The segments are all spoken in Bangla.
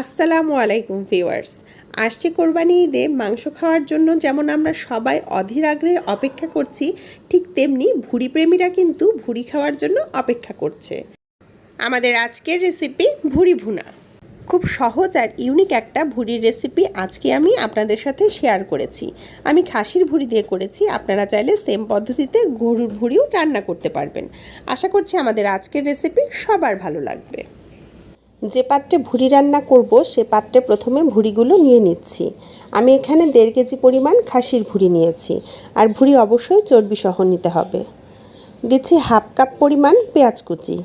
আসসালামু আলাইকুম ভিউয়ার্স। আসছে কোরবানি ঈদে মাংস খাওয়ার জন্য যেমন আমরা সবাই অধীর আগ্রহে অপেক্ষা করছি, ঠিক তেমনি ভুড়ি প্রেমীরা কিন্তু ভুড়ি খাওয়ার জন্য অপেক্ষা করছে। আমাদের আজকের রেসিপি ভুড়ি ভুনা। খুব সহজ আর ইউনিক একটা ভুড়ির রেসিপি আজকে আমি আপনাদের সাথে শেয়ার করেছি। আমি খাসির ভুড়ি দিয়ে করেছি, আপনারা চাইলে সেম পদ্ধতিতে গরুর ভুড়িও রান্না করতে পারবেন। আশা করছি আমাদের আজকের রেসিপি সবার ভালো লাগবে। যে পাত্রে ভুড়ি রান্না করব, সে পাত্রে প্রথমে ভুড়িগুলো নিয়ে নিচ্ছি। আমি এখানে দেড় কেজি পরিমাণ খাসির ভুড়ি নিয়েছি, আর ভুড়ি অবশ্যই চর্বি সহ নিতে হবে। দিচ্ছি হাফ কাপ পরিমাণ পেঁয়াজ কুচি।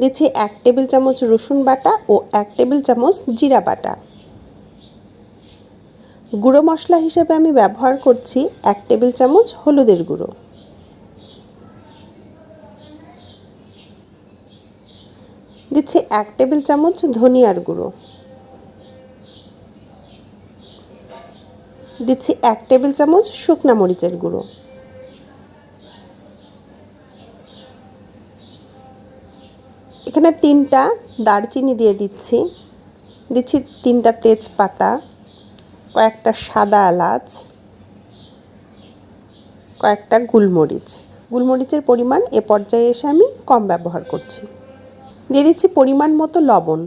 দিচ্ছি এক টেবিল চামচ রসুন বাটা ও এক টেবিল চামচ জিরা বাটা। গুঁড়ো মশলা হিসেবে আমি ব্যবহার করছি এক টেবিল চামচ হলুদের গুঁড়ো। দিচ্ছি এক টেবিল চামচ ধনিয়ার গুঁড়ো। দিচ্ছি এক টেবিল চামচ শুকনা মরিচের গুঁড়ো। এখানে তিনটা দারচিনি দিয়ে দিচ্ছি। দিচ্ছি তিনটা তেজপাতা, কয়েকটা সাদা এলাচ, কয়েকটা গুলমরিচ। গুলমরিচের পরিমাণ এ পর্যায়ে এসে আমি কম ব্যবহার করছি। দিয়ে দিচ্ছি পরিমাণ মতো লবণ।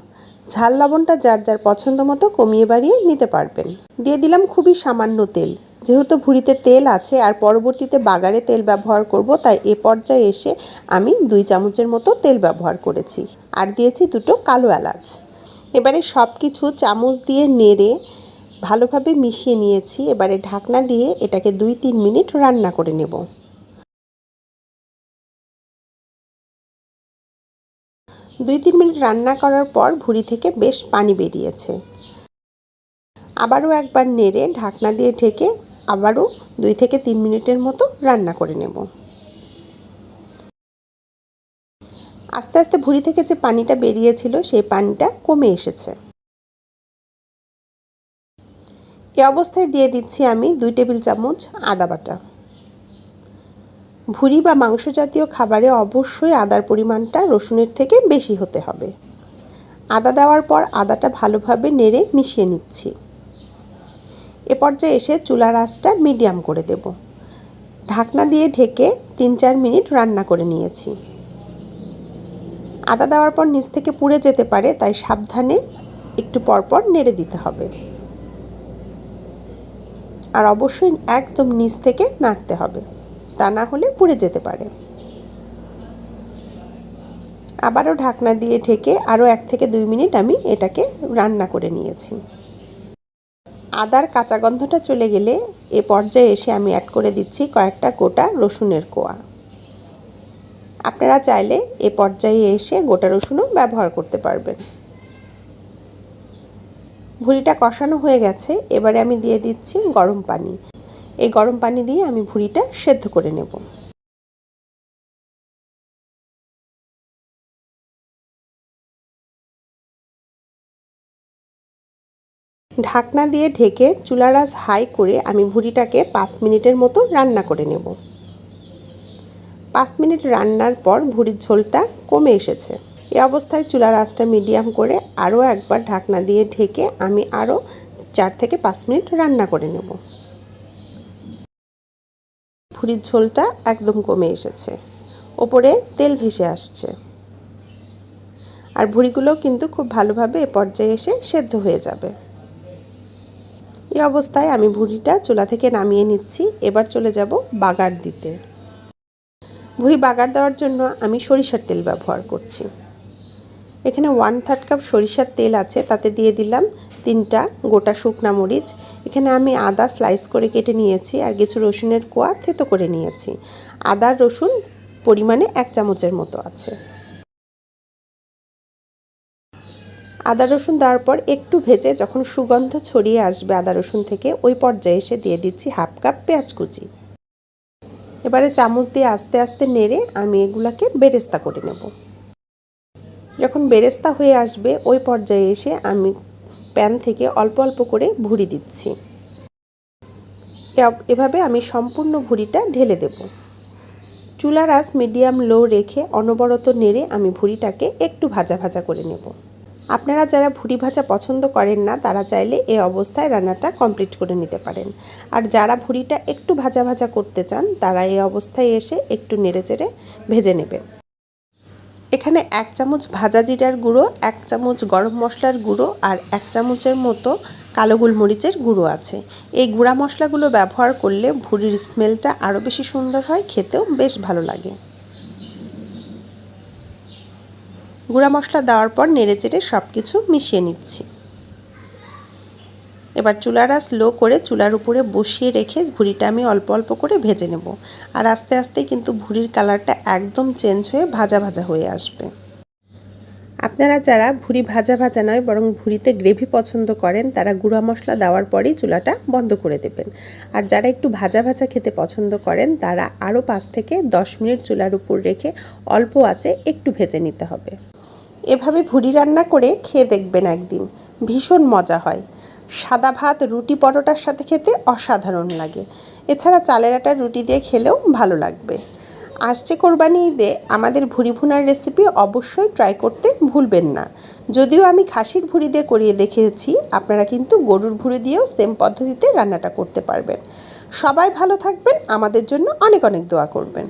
ঝাল লবণটা যার যার পছন্দ মতো কমিয়ে বাড়িয়ে নিতে পারবেন। দিয়ে দিলাম খুবই সামান্য তেল। যেহেতু ভুড়িতে তেল আছে আর পরবর্তীতে বাগারে তেল ব্যবহার করব, তাই এ পর্যায়ে এসে আমি দুই চামচের মতো তেল ব্যবহার করেছি। আর দিয়েছি দুটো কালো এলাচ। এবারে সব কিছু চামচ দিয়ে নেড়ে ভালোভাবে মিশিয়ে নিয়েছি। এবারে ঢাকনা দিয়ে এটাকে দুই তিন মিনিট রান্না করে নেব। দুই তিন মিনিট রান্না করার পর ভুড়ি থেকে বেশ পানি বেরিয়েছে। আবারও একবার নেড়ে ঢাকনা দিয়ে ঢেকে আবারও দুই থেকে তিন মিনিটের মতো রান্না করে নেব। আস্তে আস্তে ভুড়ি থেকে যে পানিটা বেরিয়েছিল সেই পানিটা কমে এসেছে। এ অবস্থায় দিয়ে দিচ্ছি আমি দুই টেবিল চামচ আদা বাটা। ভুড়ি বা মাংস জাতীয় খাবারে অবশ্যই আদার পরিমাণটা রসুনের থেকে বেশি হতে হবে। আদা দেওয়ার পর আদাটা ভালোভাবে নেড়ে মিশিয়ে নিচ্ছি। এ পর্যায়ে এসে চুলার আঁচটা মিডিয়াম করে দেব। ঢাকনা দিয়ে ঢেকে তিন চার মিনিট রান্না করে নিয়েছি। আদা দেওয়ার পর নিচ থেকে পুড়ে যেতে পারে, তাই সাবধানে একটু পরপর নেড়ে দিতে হবে। আর অবশ্যই একদম নিচ থেকে নাড়তে হবে। তা না হলে পুড়ে যেতে পারে। আবারও ঢাকনা দিয়ে ঢেকে আরও এক থেকে দুই মিনিট আমি এটাকে রান্না করে নিয়েছি। আদার কাঁচা গন্ধটা চলে গেলে এ পর্যায়ে এসে আমি অ্যাড করে দিচ্ছি কয়েকটা গোটা রসুনের কোয়া। আপনারা চাইলে এ পর্যায়ে এসে গোটা রসুনও ব্যবহার করতে পারবেন। ভুড়িটা কষানো হয়ে গেছে, এবারে আমি দিয়ে দিচ্ছি গরম পানি। এই গরম পানি দিয়ে আমি ভুড়িটা সেদ্ধ করে নেব। ঢাকনা দিয়ে ঢেকে চুলার আঁচ হাই করে আমি ভুড়িটাকে পাঁচ মিনিটের মতো রান্না করে নেব। পাঁচ মিনিট রান্নার পর ভুড়ির ঝোলটা কমে এসেছে। এ অবস্থায় চুলার আঁচটা মিডিয়াম করে আরও একবার ঢাকনা দিয়ে ঢেকে আমি আরও চার থেকে পাঁচ মিনিট রান্না করে নেব। ভুড়ির ঝোলটা একদম কমে এসেছে। ওপরে তেল ভেসে আসছে। আর ভুড়িগুলো কিন্তু খুব ভালোভাবে এ পর্যায়ে এসে সেদ্ধ হয়ে যাবে। এই অবস্থায় আমি ভুড়িটা চুলা থেকে নামিয়ে নিচ্ছি। এবার চলে যাব বাগার দিতে। ভুড়ি বাগার দেওয়ার জন্য আমি সরিষার তেল ব্যবহার করছি। এখানে ওয়ান থার্ড কাপ সরিষার তেল আছে, তাতে দিয়ে দিলাম তিনটা গোটা শুকনা মরিচ। এখানে আমি আদা স্লাইস করে কেটে নিয়েছি আর কিছু রসুনের কোয়া থেতো করে নিয়েছি। আদার রসুন পরিমাণে এক চামচের মতো আছে। আদা, রসুন দেওয়ার পর একটু ভেজে যখন সুগন্ধ ছড়িয়ে আসবে আদা, রসুন থেকে, ওই পর্যায়ে এসে দিয়ে দিচ্ছি হাফ কাপ পেঁয়াজ কুচি। এবারে চামচ দিয়ে আস্তে আস্তে নেড়ে আমি এগুলাকে বেরেস্তা করে নেব। যখন বেরেস্তা হয়ে আসবে, ওই পর্যায়ে এসে আমি প্যান থেকে অল্প অল্প করে ভুড়ি দিচ্ছি। এভাবে আমি সম্পূর্ণ ভুড়িটা ঢেলে দেব। চুলার আঁচ মিডিয়াম লো রেখে অনবরত নেড়ে আমি ভুড়িটাকে একটু ভাজা ভাজা করে নেব। আপনারা যারা ভুড়ি ভাজা পছন্দ করেন না, তারা চাইলে এ অবস্থায় রান্নাটা কমপ্লিট করে নিতে পারেন। আর যারা ভুড়িটা একটু ভাজা ভাজা করতে চান, তারা এই অবস্থায় এসে একটু নেড়েচেড়ে ভেজে নেবেন। এখানে এক চামচ ভাজা জিরার গুঁড়ো, এক চামচ গরম মশলার গুঁড়ো আর এক চামচের মতো কালো গোলমরিচের গুঁড়ো আছে। এই গুঁড়া মশলাগুলো ব্যবহার করলে ভুড়ির স্মেলটা আরও বেশি সুন্দর হয়, খেতেও বেশ ভালো লাগে। গুঁড়া মশলা দেওয়ার পর নেড়েচেড়ে সব কিছু মিশিয়ে নিচ্ছি। এবার চুলাটা স্লো করে চুলার উপরে বসিয়ে রেখে ভুড়িটা আমি অল্প অল্প করে ভেজে নেব। আর আস্তে আস্তে কিন্তু ভুড়ির কালারটা একদম চেঞ্জ হয়ে ভাজা ভাজা হয়ে আসবে। আপনারা যারা ভুড়ি ভাজা ভাজা নয়, বরং ভুড়িতে গ্রেভি পছন্দ করেন, তারা গুঁড়া মশলা দেওয়ার পরেই চুলাটা বন্ধ করে দেবেন। আর যারা একটু ভাজা ভাজা খেতে পছন্দ করেন, তারা আরও পাঁচ থেকে দশ মিনিট চুলার উপর রেখে অল্প আঁচে একটু ভেজে নিতে হবে। এভাবে ভুড়ি রান্না করে খেয়ে দেখবেন একদিন। ভীষণ মজা হয়। সাদা ভাত, রুটি পরোটার সাথে খেতে অসাধারণ লাগে। এছাড়া চালের আটার রুটি দিয়ে খেলেও ভালো লাগবে। আসছে কোরবানি ঈদে, আমাদের ভুড়ি ভুনার রেসিপি অবশ্যই ট্রাই করতে ভুলবেন না। যদিও আমি খাসির ভুড়ি দিয়ে করিয়ে দেখেছি, আপনারা কিন্তু গরুর ভুড়ি দিয়েও সেম পদ্ধতিতে রান্নাটা করতে পারবেন। সবাই ভালো থাকবেন, আমাদের জন্য অনেক অনেক দোয়া করবেন।